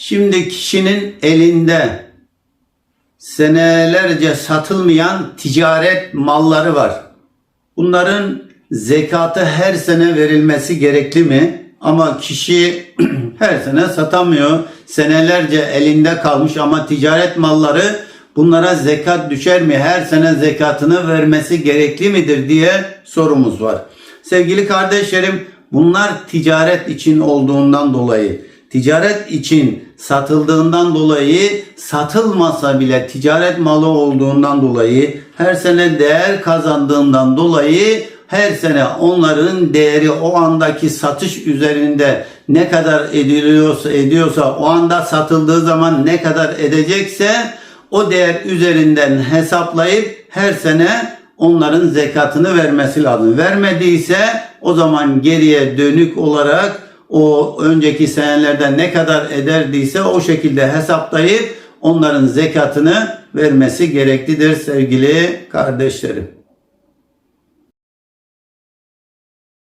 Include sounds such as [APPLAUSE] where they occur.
Şimdi kişinin elinde senelerce satılmayan ticaret malları var. Bunların zekatı her sene verilmesi gerekli mi? Ama kişi [CLEARS THROAT] her sene satamıyor. Senelerce elinde kalmış ama ticaret malları bunlara zekat düşer mi? Her sene zekatını vermesi gerekli midir diye sorumuz var. Sevgili kardeşlerim bunlar ticaret için olduğundan dolayı ticaret için satıldığından dolayı satılmasa bile ticaret malı olduğundan dolayı her sene değer kazandığından dolayı her sene onların değeri o andaki satış üzerinde ne kadar ediliyorsa ediyorsa o anda satıldığı zaman ne kadar edecekse o değer üzerinden hesaplayıp her sene onların zekatını vermesi lazım. Vermediyse o zaman geriye dönük olarak o önceki senelerden ne kadar ederdiyse o şekilde hesaplayıp onların zekatını vermesi gereklidir sevgili kardeşlerim.